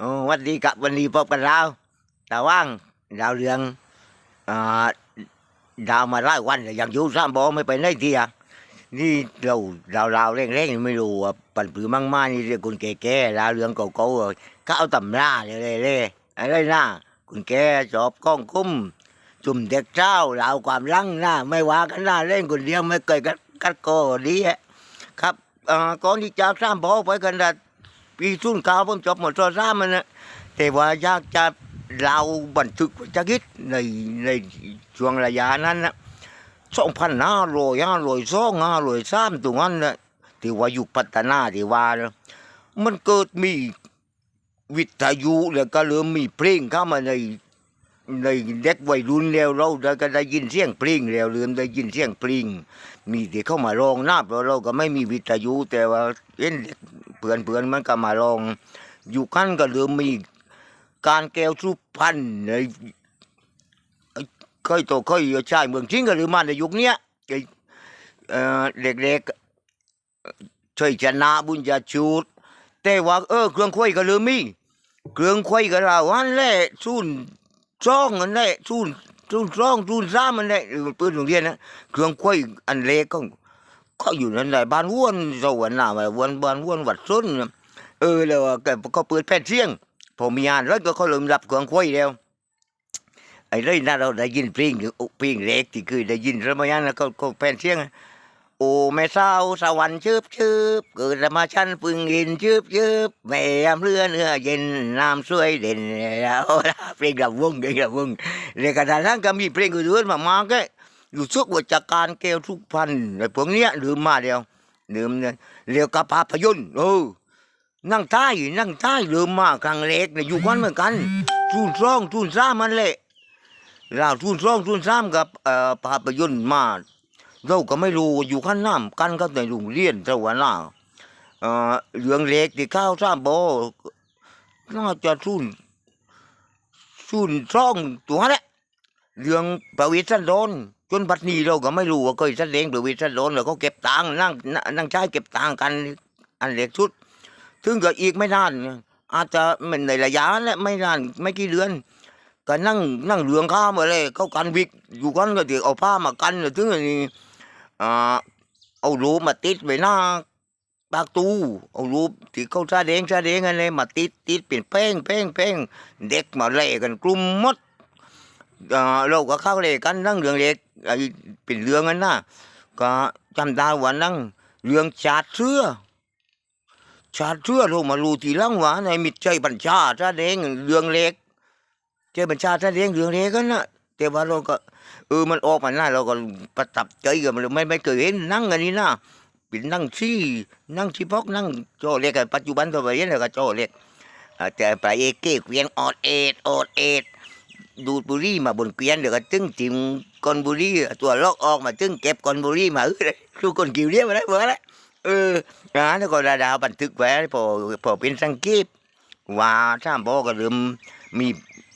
อวัสดีครับวันนี้พบกันแล้วตาว่างดาวเรืองอดาวมาหลายวันแต่ยังยู่สามบอไม่ไปไหนทีอะนี่เราดาวเราวๆแรงๆไม่รู้ว่าปั่นปือมั่งมานี่เรียกคนแก่ๆดาวเรืองเก่าๆเขาเอาตำราเลยเลยๆอะไรนะคุณแก่จอบกล้องคุ้มจุ่มเด็กเจ้าเราความลังหนะไม่ว่ากันหนะเล่นคนเดียวไม่เคยกัดกัดโกดีครับอ่าก่อนที่จากสามบอไปกันนะ ปีสุนย์เก้าผมจบหมดซอซ่ามันนะแต่ว่าอยากจะเราบันทึกจะคิดในในช่วงระยะนั้นนะสองพันห้าร้อยห้าร้อยสองห้าร้อยสามตรงนั้นนะที่ว่าอยุคพัฒนาที่ว่านะมันเกิดมีวิทยุแล้วก็เริ่มมีเพลงเข้ามาในในเด็กวัยรุ่นแล้วเราได้ก็ได้ยินเสียงเพลงแล้วเริ่มได้ยินเสียงเพลงมีที่เข้ามาร้องนะเพราเราก็ไม่มีวิทยุแต่ว่าเห็นเด็ก เพื่อนเพื่อนมันก็มาลอง อยู่กันก็เริ่มมีการแก้วสุพรรณในเคยโตเคยใช่เมืองจริงก็หรือมาในยุคเนี้ยไอเด็กๆช่วยชนะบุญญาชูดแต่ว่าเออเครื่องคุยก็เริ่มมีเครื่องคุยก็เราวันแหละซุนซ่องอันแหละซุนซุนซ่องซุนซ้ามันแหละปืนโรงเรียนนะเครื่องคุยอันเล็กก็ ก็อยู่นั่นแหละบ้านว้วนสวรรค์น่ะวันบ้านว้วนวัดซุนเออแล้วก็ก็เปิดแผ่นเสียงพอมีงานแล้วก็เขาเริ่มรับเครื่องคุยแล้วไอ้เรื่องนั้นเราได้ยินเพลงเพลงเล็กที่คือได้ยินสมัยนั้นก็ก็แผ่นเสียงโอ้แม่สาวสวรรค์ชืบชืบเกิดมาฉันเพึ่งเห็นชืบชืบแม่ยามเรือเนื้อเย็นน้ำสวยเด่นเอาล่ะเพลงระวงเพลงระวงเรื่องกระดานก็มีเพลงอื่นๆมากๆก็ อยู่ชุกว่าจากการแก้วทุกพันไอ้พวกเนี้ยลืมมาเดียวลืมเนี่ยเรียวกับภาพยนตร์เออนั่งใต้นั่งใต้ลืมมาครั้งเล็กเนี่ยอยู่กันเหมือนกันทุนซ่องทุนซ้ามันแหละเราทุนซ่องทุนซ้ำกับเอ่อภาพยนตร์มาเราก็ไม่รู้อยู่ขั้นน้ำกันกับในโรงเรียนสวรรค์ล่ะเอ่อเรื่องเล็กที่ข้าวซ้ำโบน่าจะทุนทุนซ่องตัวแหละเรื่องประวิตรสันโดน จนบัดนี้เราก็ไม่รู้ว่าเคยแสดงประวิตรสันโดนแล้วก็เก็บตังค์นั่งนั่งใช้เก็บตังค์กันอันเล็กสุดถึงก็อีกไม่นานอาจจะมันในระยะและไม่นานไม่กี่เดือนก็นั่งนั่งเรืองข้ามาเลยเขากันวิกอยู่กันก็เดี๋ยวเอาผ้ามากันถึงอันนี้อ่เอารูปมาติดไว้หน้าปากตู้เอารูปที่เขาแสดงแสดงอะไรมาติดติดเป็นแป้งแป้งแป้งเด็กมาเล่กันกลุ่มมดเราก็เข้าเลยกันนั่งเรื่องเล็ก ไอ้เป็นเรื่องนั้นนะก็จำได้ว่านั่งเรื่องชาติเสื้อชาติเสื้อเรมารู้ทีหลังว่าในมิตรใจบัญชาแสดงเรื่องเล็กใจบัญชาแสดงเรื่องเล็กกันนะแต่ว่าเราก็เออมันออกมาหน้าเราก็ประทับใจกับมันไม่ไม่เคยเห็นนั่งอันนี้นะเป็นนั่งชี้นั่งชี้พกนั่งโจเล็กอะปัจจุบันตัวไปเห็นแล้วก็โจเล็กแต่ไปเอเก้เวียนออดเอ็ดออดเอ็ด ดูดบุหรี่มาบนเกวียนเดี๋ยวก็ตึงจิ้มก้อนบุหรี่ตัวลอกออกมาตึงเก็บก้อนบุหรี่มาเออสู้ก้นกิ่วเรียมาได้เบอร์แล้วเออนะแล้วก็ดาดาวบันทึกไว้พอพอเป็นสังเกตว่าท่ามพ่อก็เริ่มมี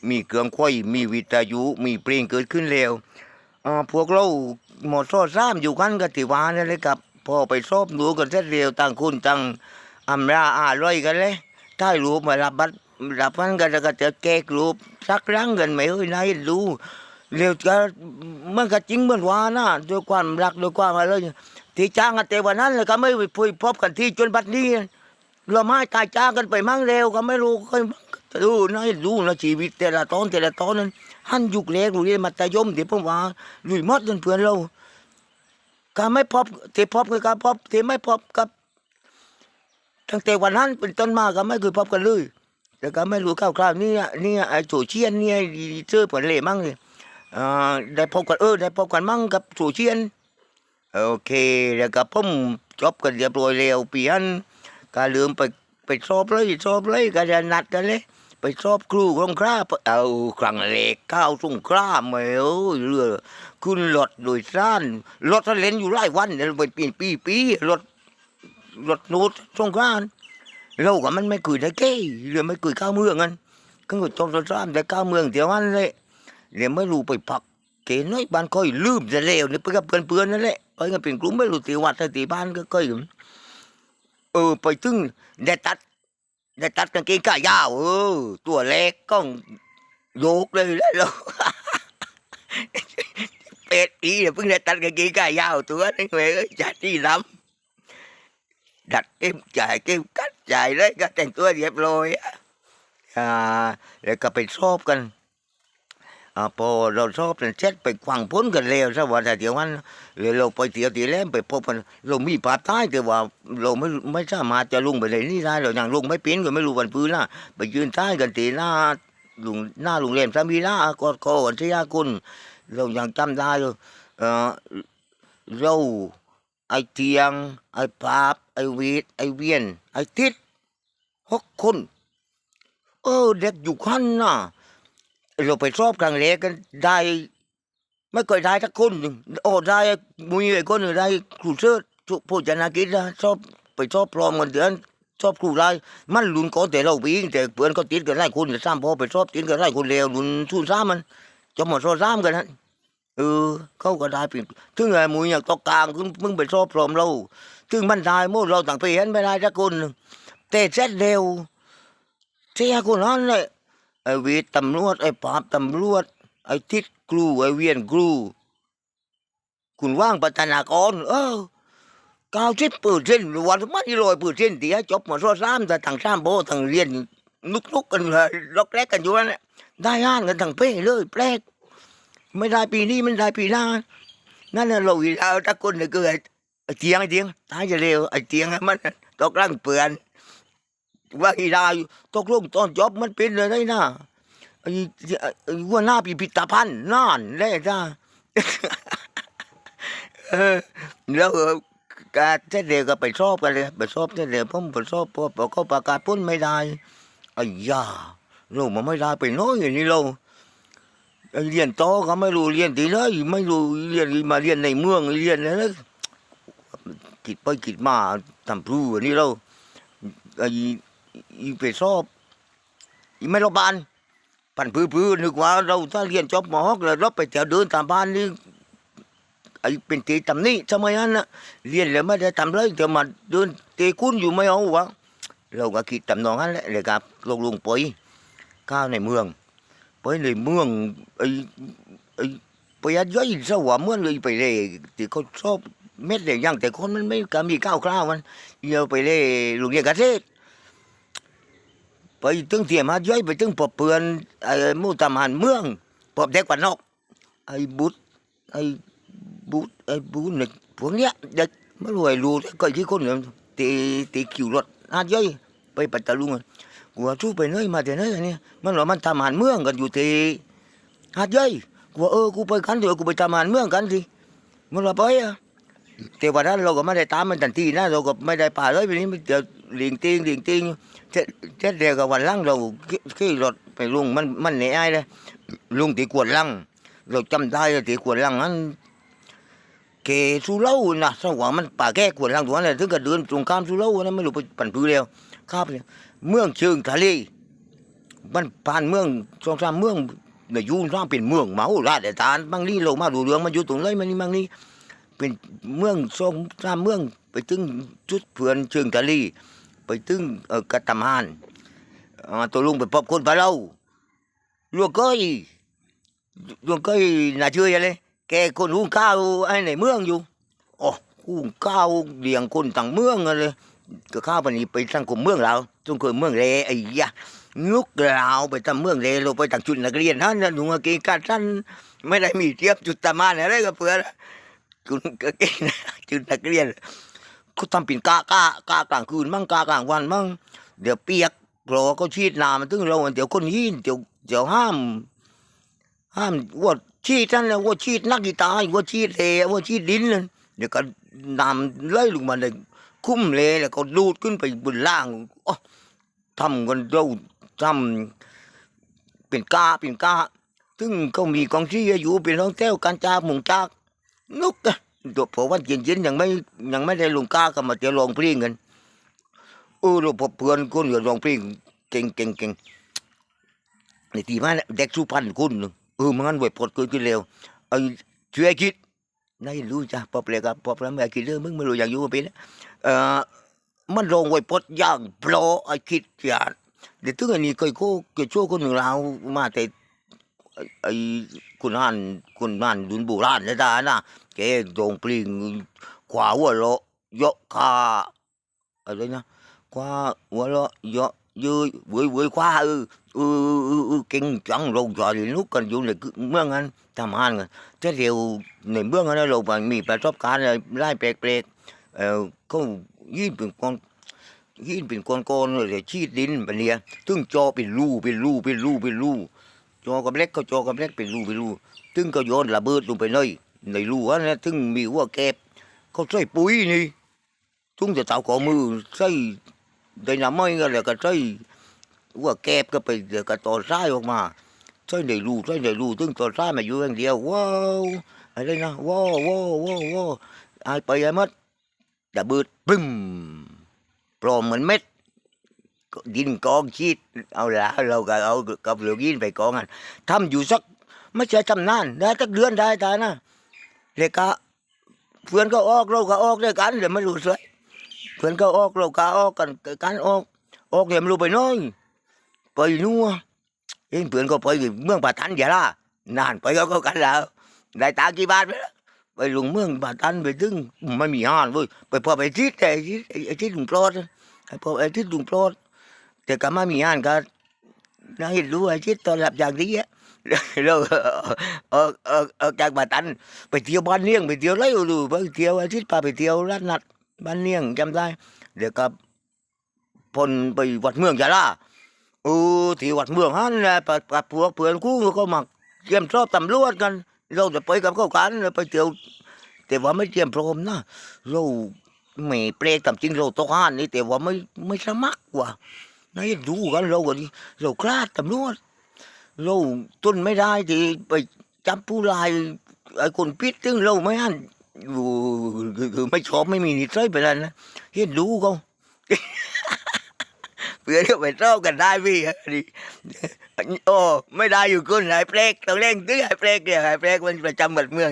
มีเครื่องควายมีวิทยุมีเพลงเกิดขึ้นแล้วอ่าพวกเราหมดโซ่ซ้ำอยู่กันก็ติวานั่นเลยครับพอไปซอบดูกันเสร็จเร็วต่างคนต่างอำลาอาร้อยกันเลยถ่ารูปมารับบัตร รับมันกันแล้วก็จะแก้รูปสักครั้งกันไหมเอ้ยนายดูเร็วก็มันก็จริงเหมือนว่านะด้วยความรักด้วยความอะไรที่จ้างกันแต่วันนั้นเลยก็ไม่ไปพูดพบกันที่จนบัดนี้เราไม่ตายจ้างกันไปมั่งเร็วก็ไม่รู้ก็ดูนายดูนะชีวิตแต่ละตอนแต่ละตอนนั้นหันยุคเล็กเรียนมัธยมที่ผมว่าลุยมดจนเพื่อนเราก็ไม่พบที่พบก็พบที่ไม่พบกับตั้งแต่วันนั้นเป็นต้นมาก็ไม่เคยพบกันเลย แต่ก็ไม่รู้คร่าวๆนี่นี่ไอ้โซเชียนเนี่ยเชื่อผลเลยมั่งเลยอ่าได้พบกันเออได้พบกันมั่งกับโซเชียนโอเคแล้วก็ผมจบกันเรียบร้อยแล้วเปลี่ยนก็ลืมไปไปสอบเลยสอบเลยก็จะนัดกันเลยไปสอบครูสงคราเอาครั้งแรกข้าวส่งครามมาเอ้ยเรือขึ้นรถโดยสารรถทะเลนอยู่หลายวันเนี่ยไปปีปีปีรถรถนูดสงคราม เราก็มันไม่คุยได้เก้เรือไม่คุยข้าวเมืองกันก็จงซ้ำแต่ข้าวเมืองเดี๋ยวนั้นเลยเดี๋ยวไม่รู้ไปพักเกน้อยบ้านค่อยลืมจะเลวนี่ไปกับเพื่อนๆนั่นแหละไปกันเป็นกลุ่มไม่รู้ตีวัดตีบ้านก็ค่อยเออไปถึงได้ตัดได้ตัดกางเกงขายาวเออตัวเล็กก็โยกเลยแล้วเราเป็ดปีเนี่ยเพิ่งได้ตัดกางเกงขายาวตัวนึงเลยเอ้ยจัดที่ลำ ดัดเก็บจ่ายเก็บกัดจ่ายเลยก็แต่งตัวเรียบร้อยอ่าแล้วก็ไปชอบกันอพอเราชอบเสร็จไปควังพ้นกันแล้วสวัสดีเดี๋ยววันเลยเราไปเที่ยวตีแหลมไปพบกันเรามีภาพท้แต่ว่าเราไม่ไม่สามารถจะลงไปในนี่ได้เราอย่างลงไม่เป็นก็ไม่รู้วันพื้นล่ะไปยืนท้กันตีหน้าลุงหน้าลุงเล่มสามีหน้ากอดคอกันที่ยคุณเราอยังจำได้เลยเออเรา อเทียง ไอภาพไอวีดไอเวียน ไอทิศหกคน เออ เด็กอยู่ขั้นน่ะ เราไปชอบครั้งแรกกันได้ ไม่เคยได้สักคนหนึ่งโอ้ได้มุ้ยไอ้คนหนึ่งได้ครูเชิดผู้จนากิจนะชอบไปชอบพร้อมกันเดือนชอบครูได้มันลุนก่อนแต่เราวิ่งแต่เพื่อนก็ติดกันไล่คนแต่ซ้ำพอไปชอบติดกันไล่คนเลวลุนสู้ซ้ำมันจะหมดโซ่ซ้ำกันนะ เออเขาก็ได้เป็นถึงไอ้มุ้ยอยากตกกลางคือมึงไปชอบพร้อมเราถึงมันได้หมดเราต่างไปเห็นไม่ได้สักคนหนึ่งแต่เสร็จเร็วเสียคนนั้นเลยไอ้เวทตำรวจไอ้ปราบตำรวจไอ้ทิศครูไอ้เวียนครูคุณว่างปัฒนากรเออก้าสิบเปอร์เซ็นต์วันม่ร้อยเปอร์เซ็นต์ที่จบมาซ้อซ้ำแต่ทางซ้ำโบทางเรียนนุกนุกๆกันเลยล็อกแรกกันอยู่นั่นแหละได้ห้านกันทางเป้เลยแปลก ไม่ได้ปีนี้มันได้ปีหน้านั่นน่ะเราอีกแล้วตะคนเนี่ยคือไอ้ไอ้เตียงเตียงตายจะเร็วไอ้เตียงมันตกร่างเปลือนว่าอีดาอยู่ตกลงตอนจบมันเป็นเลยนะไอ้ไอ้ว่าหน้าพิพิธภัณฑ์นั่นแหละจ้าแล้วการเสด็จก็ไปชอบกันเลยไปชอบเสด็จผมไปชอบพอพอเขาประกาศพ้นไม่ได้ไอ้ยาเรามันไม่ได้ไปน้อยอย่างนี้เรา เรียนโตอก็ไม่รู้เรียนที่ไหนไม่รู้เรียนมาเรียนในเมืองเรียนอะไรนะกิดไปกิดมาทำพรูอันนี้เราไอ้อีไปสอบไม่รบานปันพื้นๆนึกว่าเราถ้าเรียนจบมหกแล้วเราไปแถวเดินตามบ้านนี่ไอ้เป็นตีตำนี้ทำไมนั้นนะเรียนแล้วไม่ได้ทำเลยแต่มาเดินเตะคุ้นอยู่ไม่เอาวะเราก็คิดตำนองนั้นแหละเลยครับลงลงไปก้าวในเมือง ไปในเมืองไอ้ไอ้ไปยัดย่อยสวะเมื่อเลยไปเลยที่เขาชอบเม็ดเลยยังแต่คนมันไม่กมีก้าวกล้าวมันเยอะไปเลยลูกเรียนเกษตรไปถึงเทียมหาย่อยไปถึงปอบเปือนไอ้มู่ตำหันเมืองปอบเด็กกว่านอกไอ้บุตรไอ้บุตรไอ้บุตรเนี่ยพวกเนี้ยเด็กไม่รวยรู้ก็ที่คนเนี่ยตีตีคิวรถหาย่อยไปปัตตาลุง กูว่าชูไปเนยมาแต่เนยเนี่ยมันว่ามันทำหันเมืองกันอยู่ที่หาดย่อยกูว่าเออกูไปกันเถอะกูไปทำหันเมืองกันสิมันว่าไปอะแต่วันนั้นเราก็ไม่ได้ตามมันทันทีนะเราก็ไม่ได้ป่าเลยวันนี้มันเดี๋ยวเลียงติงเลียงติงเจ็ดเจ็ดเดียวกับวันหลังเราขี่รถไปลุงมันมันหนีไอ้เลยลุงตีกวนหลังเราจำได้ตีกวนหลังนั้นเกสุเล่านะสว่างมันป่าแก้กวนหลังตัวนั้นเลยถึงกับเดินตรงข้ามสุเล่านะไม่รู้ไปปั่นพื้นเร็วครับเนี่ย เมืองเชิงทะเลมันผ่านเมืองสองสามเมืองในยูนสร้างเป็นเมืองเมาราชตานบางนี่เรามาดูเรื่องมันอยู่ตรงเลยมันนี่บางนี่เป็นเมืองทรงสามเมืองไปถึงจุดเพื่อนเชิงทะเลไปถึงเอ่อกระตำหานตัวลุงไปพบคนพะเราลวงก้อยลวงก้อยน่าเชื่อยังเลยแกคนหุงข้าวไอ้ในเมืองอยู่โอ้หุงข้าวเลี้ยงคนต่างเมืองกันเลย ก็ข้าวปนนี้ไปสังคมเมืองเราจงเคยเมืองเลไอ้ยะงุกเราไปทำเมืองเลเราไปต่างจุดนักเรียนท่านนะลุงกีการท่านไม่ได้มีเทียบจุดตามานอะไรก็เพื่อคุณก็เก่งนจุดนักเรียนเขาทำเป็นกากากากลางคืนมั่งกากลางวันมั่งเดี๋ยวเปียกเพราะว่าเขาชีดน้ำมันถึงเราเดี๋ยวคนยินเดี๋ยวเดี๋ยวห้าม ห้ามว่าชีดนั่นและว่าชีดนักกีตาร์ว่าชีดเลว่าชีดดินเดี๋ยวก็น้ำไหลลงมาเลย คุ้มเลยแล้วก็ดูดขึ้นไปบนล่างอทำกันเราทำเป็นกาเป็นกาซึ่งก็มีกองที่อยู่เป็นน้องแต้วการจ้าหมุงจากนุกอะตัวผมว่าเย็นๆยังไม่ยังไม่ได้ลงกล้าก็มาจะลองเพลงกันเออเราพบเพื่อนคนก็ลองเพลงเก่งเก่งเก่งในทีมันเด็กสุพรรณคนหนึ่งเออมันงั้นไว้ปลดเกินขึ้นเร็วไอ้ช่วยคิด นายรู้จ้ะพอเปลกับพอแล้วไม่คิดเรื่องมึงไม่รู้อยากอยู่กับเป็นเออมันลงไว้ปดย่างโปรไอคิดอย่าเดี๋ยวถึงอันนี้เคยโคเกิดโชว์คนหนึ่งเรามาแต่ไอ้คุณฮันคุณฮันดุนโบูรานนะดานะแกโดงปลิงขวาหัวเราะเยอะคาอะไรนะขวาหัวเราะเยอะยืยเว้ยเว้ยขวาเออเออเออเอก่งจังเราจะเรียนรู้กันอยู่ในเมืองนั้น ทำงานกันแต่เดียวในเมืองนั้นเราไปมีประสบการณ์อะไรไล่แปลกๆเออเขายื่นเป็นคนหินเป็นก้อนๆเลยชีดดินไปเนี่ยตึงจอเป็นรูเป็นรูเป็นรูเป็นรูจอกับเล็กก็จอกับเล็กเป็นรูเป็นรูตึงก็โยนระเบิดลงไปเลยในรูอันนั้นตึงมีหัวแกบเขาใส่ปุ๋ยนี่ทุ่งจะเต่าขอมือใส่ได้น้ำไม่ก็เลยก็ใส่หัวแกบก็ไปเดี๋ยวก็ต่อซ้ายออกมา ใส่ในรูใส่ในรูตึงต่อซ้ายมาอยู่อย่างเดียวว้าวอะไรนะว้าวว้าวว้าวว้าวไอไปไอ้มัดระเบิดปึ้มปร่งเหมือนเม็ดดินกองชีดเอาละเราก็เอากับเหลือยินไปกองกันทำอยู่สักไม่ใช่ทำนานได้สักเดือนได้ตานะเลกะเพื่อนก็ออกเราก็ออกด้วยกันเดี๋ยวไม่รู้เลยเพื่อนก็ออกเราก็ออกกันกันออกออกเดี๋ยวไม่รู้ไปน้อยไปนัว เองเพื่อนก็ไปเมืองปาตันอย่าละนานไปก็กันแล้วได้ตากี่บาทไปแล้วไปลงเมืองปาตันไปถึงไม่มีห้านเว้ยไปพอไปทิศแต่ไอ้ทิศไอ้ทิศลุงโปรดไอ้พวกไอ้ที่ลุงโปรดแต่ก็ไม่มีงานก็น่าเห็นรู้ไอ้ที่ตอนหลับอย่างนี้อะเราเออเออเออจากบาตัน ไปเที่ยวบ้านเลี้ยงไปเที่ยวไรอยู่ไปเที่ยวไอ้ที่พาไปเที่ยวร้านนัดบ้านเลี้ยงจำได้เดี๋ยวก็พนไปวัดเมืองจะล่ะ เออที่วัดเมืองฮั่นแหละกับกับพวกเพื่อนกู้ก็มาเตรียมชอบตำรวจกัน เราจะไปกับเขากันไปเที่ยวแต่ว่าไม่เตรียมพร้อมนะเราไม่เปรกตามจริงเราต้องห้านนี่แต่ว่าไม่ไม่สมัครว่ะนายดูกันเราก็ดิเราคลาดตำรวจเราต้นไม่ได้ที่ไปจับผู้ร้ายไอ้คนพิษซึ่งเราไม่หันอยู่คือไม่ชอบไม่มีนิสัยไปแล้วนะเห็นดูเขา เพื่อนก็ไปเท่ากันได้พี่ดิโอ้ไม่ได้อยู่คนไอ้เปรกต้องเร่งตื้อไอ้เปรกเนี่ยไอ้เปรกมันประจำบัดเมือง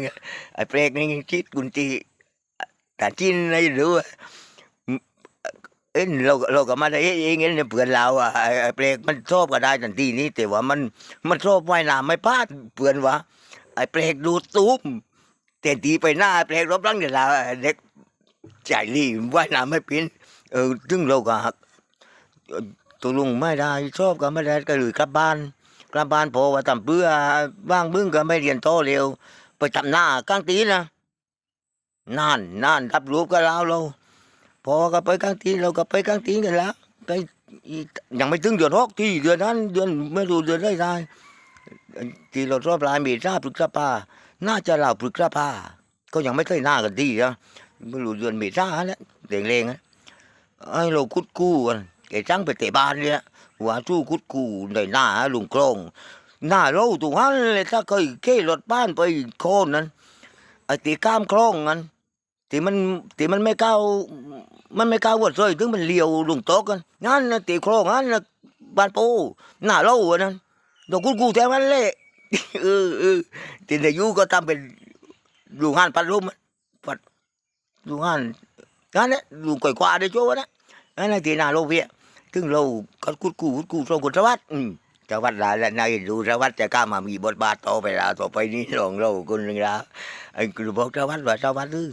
ไอ้เปรกนี่คิดกุนตีแต่ที่ไม่รู้เอ็นเราเราก็มาได้เองเอ็นเนี่ยเพื่อนเราอะไอ้เปลกมันชอบก็ได้ทันทีนี้แต่ว่ามันมันชอบว่ายน้ำไม่พลาดเพื่อนวะไอ้เปลกดูตุ้มแต่ตีไปหน้าไอ้เปลกรบรังเดี๋ยวเราเด็กใจรีว่ายน้ำไม่เป็นเออซึ่งเราก็หักเอ่อ ตกลงไม่ได้ชอบก็ไม่ได้ก็เลยกลับบ้าน กลับบ้านพอว่าทำเพื่อว่างบึ้งก็ไม่เรียนโตเร็ว ไปทำหน้ากลางตีนะนั่นนั่นรับรูปกับเราเราพอก็ไปกลางทีเราก็ไปกลางทีกันแล้วไปยังไม่ถึงเดือนหกที่เดือนนั้นเดือนไม่รู้เดือนได้ได้ที่เราชอบลายเมษาพฤษภาน่าจะเราพฤษภาก็ยังไม่เคยหน้ากันดีนะไม่รู้เดือนเมษาแล้วเร่งเร่งไอ้เราคุดกู้กัน แกจังไปเตะบ้านเนี่ยว่าสู้คุดกูในหน้าลุงโครงหน้าเราตรงนั้นเลยถ้าเคยเขี่รถบ้านไปโคนนั้นไอ้ตีก้ามคล้องนั้นที่มันที่มันไม่ก้าวมันไม่ก้าววัดซอยถึงมันเลี้ยวลุงโต๊ะกันนั่นนะตีคล้องนั่นนะบ้านปูหน้าเล่าอันนั้นดอกกูกูแถวนั้นแหละเออเออที่ในยูก็ทำเป็นลูกหันปัดลมปัดลูกหันนั่นแหละลูกก่อยกว่าได้โจ้นะนั่นแหละที่หน้าโลกเพีย ถึงเราก็กูกูกูกูส่งกุศวัตอืมสวัสดิ์ลาและนายดูสวัสดิ์จะกล้ามามีบทบาทต่อไปแล้วต่อไปนี้ลองเราคนหนึ่งแล้วไอ้กูบอกชาวบ้านว่าชาวบ้านดื้อ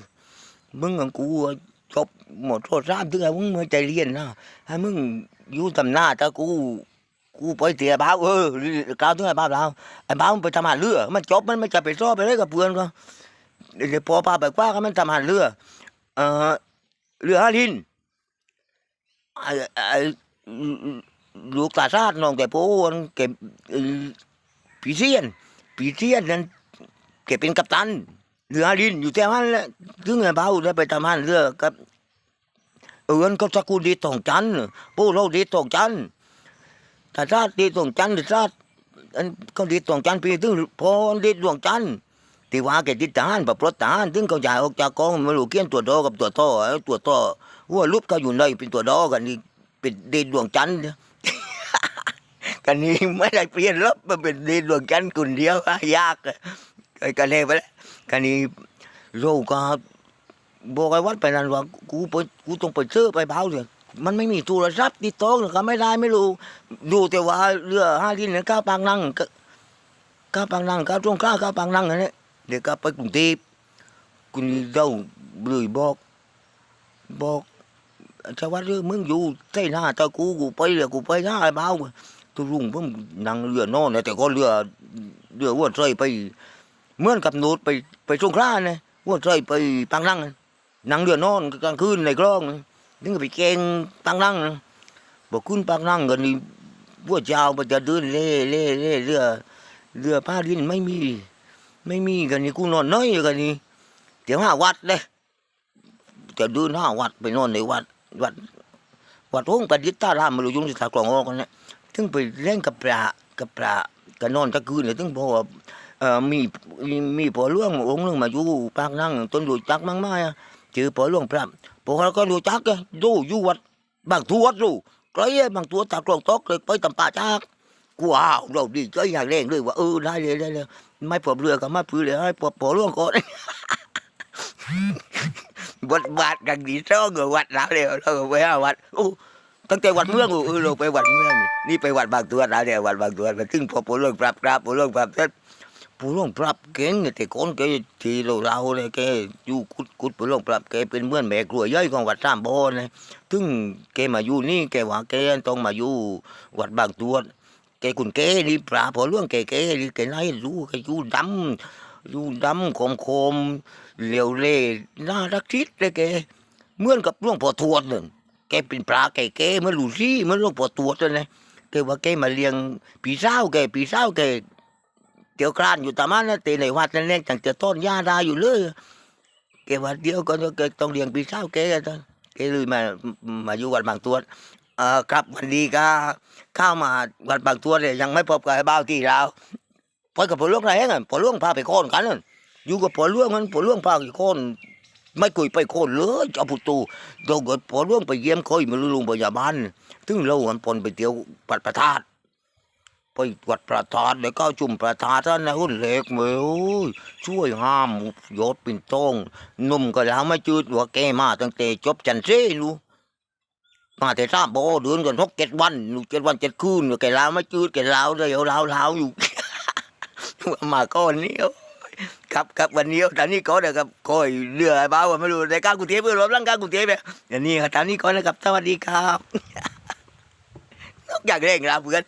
มึงกับกูจบหมดโทษสามถึงไอ้มึงมาใจเรียนนะให้มึงอยู่ตำหน้าถ้ากูกูไปเสียบ้าวเออกล่าวถึงไอ้บ้าวเราไอ้บ้าวมันไปทำหาเรือมันจบมันไม่จะไปซ้อไปเลยกับเพื่อนก็เดี๋ยวพอพาไปกว่าก็มันทำหาเรือเออเรือฮารินไอ้ ลูกตาซาดน้องแต่โป้นเก็บเอ่อปีเซียนปีเซียนนั้นเก็บเป็นกัปตันเรือดินอยู่แต่วันแหละถึงไอ้เบาได้ไปทำหันเรือกับเอินก็สกุลดีตองจันผู้เราดีตองจันต่ชาติดีตองจันทร์หรือชาติอันก็ดีตองจันปีถึงพอดีดวงจันที่ว่าแกติดทหารแบบรถทหารถึงเขาจ่ายออกจากกองมาลูกเกี้ยนตัวดอกับตัวต่อตัวต่อหัวรูปเขาอยู่ในเป็นตัวดอกันนี่ เป็นดีดวงจันทร์กันนี้ไม่ได้เปลี่ยนลบมาเป็นดีดวงจันทร์คนเดียวยากกันเลยไปแล้วกันนี้เราก็บอกไอ้วัดไปนั่นว่ากูไปกูต้องไปซื้อไปเผาเลยมันไม่มีโทรศัพท์ติดต่อก็ไม่ได้ไม่รู้ดูแต่ว่าเรือห้าลินเนี่ยก้าวปางนั่งก็ก้าวปางนั่งก้าวตรงก้าก้าวปางนั่งนั่นแหละเดี๋ยวก็ไปกรุงเทพคุณเจ้าเลยบอกบอก ชาวบ้านเรื่องมึงอยู่ใช่หน้าตากูกูไปเลยกูไปหน้าไอ้เบาตัวลุงเพิ่งนั่งเรือนอนแต่ก็เรือเรืออ้วนใจไปเหมื่อนกับโนดไปไปสงขลาเนี่ยอ้วนใจไปปางนั่งนั่งเรือนอนกลางคืนในกล้องนึกไปแกงปางนั่งบอกขึ้นปางนั่งกันนี่พวกเจ้ามันจะเดินเล่เล่เล่เรือเรือผ้าดินไม่มี ไม่มีกันนี่กูนอนน้อยกันนี่เดี๋ยวห้าวัดเลยจะเดินห้าวัดไปนอนในวัด วัดวัดห้องประดิษฐ์ตารามมาลุยงสิทากลองออกกันเนี่ยถึงไปเล่นกับปลากับปลากันนอนตะคืนเลยถึงพอว่าเอ่อมีมีพอเรื่ององค์หนึงมาอยู่ปากนั่งต้นดูจักมั่งไม่อะเจอพอเรื่องพระพอเขาก็ดูจักไงดูอยู่วัดบางทวดดูไกลบางตัวตากลองตอกเลยไปตำป่าจักกูว้าวเราดีใจอยางแรงเลยว่าเออได้เลยได้เลยไม่ปอบเรือกับมาพื้นเลยให้ปอบพอเรื่องก่อน วัดวัดกันดีซ้องวัดแล้วเดียวเราไปหาวัดโอ้ตั้งแต่วัดเมืองเออเราไปวัดเมือง นี่ไปวัดบางตัวแล้วเดียววัดบางตัวมาถึงพอปูเรื่องปรับกราบปูเรื่องปรับเสร็จปูเรื่องปรับเก่งแต่คนแกทีเราเราเลยแกอยู่กุดกุดปูเรื่องปรับแกเป็นเมื่อนแม่ครัวย่อยของวัดสามโบเลยถึงแกมาอยู่นี่แกว่าแกต้องมาอยู่วัดบางตัวแกคุณแกนี่ปลาพอเรื่องแกแกนี่แกไหนรู้แกอยู่ดำ อยู่ดำคมคมเหลียวเล่น่ารักทิศเลยแกเหมือนกับหลวงพ่อทวดหนึ่งแกเป็นปลาแกแกเมื่อนลูซี่เมื่อหลวงพ่อทวดเลยนะแกว่าแกมาเลี้ยงปีเศร้าแกปีเศร้าแกเตียวกรานอยู่ตามนั้นนะเตในวัดนั่นแหละตั้งแต่ต้นยาดาอยู่เลยแกว่าเดียวก็แกต้องเลี้ยงปีเศร้าแกตอนแกเลยมามาอยู่วัดบางตัวเอ่อครับวันดีก็เข้ามาวัดบางตัวเลยยังไม่พบกับไอ้บ้าวที่เรา พอกับพอหลวงไรเงี้ยพอหลวงพาไปโค่นกันนั่นอยู่กับปอเรื่องมันปอเรื่องพากี่คนไม่เคยไปคนเลยเจ้าพุตูเราเกิดปอเรื่องไปเยี่ยมเคยมาลุงพยาบาลถึงเราหันปนไปเที่ยวปัดประทาดไปวัดประทาดแล้วก็จุ่มประทาดท่านนะหุ่นเล็กเมยช่วยห้ามยศปิ่นโตงหนุ่มก็แล้วไม่จืดว่าแกมาตั้งแต่จบจันทร์เซ่รู้มาแต่ทราบบ่เดือนกันทกเจ็ดวันเจ็ดวันเจ็ดคืนแกลาวไม่จืดแกลาวเลยเอาลาวลาวอยู่ มาก้อนนี้ครับครับวันนี้ตอนนี้ก็เดี๋ยวครับก็เรือบ้าวไม่รู้ในก้าวกุเทพเพื่อรบร่างกายกุเทพเนี่ยอย่างนี้ครับตอนนี้ก็นะครับสวัสดีครับนอกจากเร่งลาเพื่อน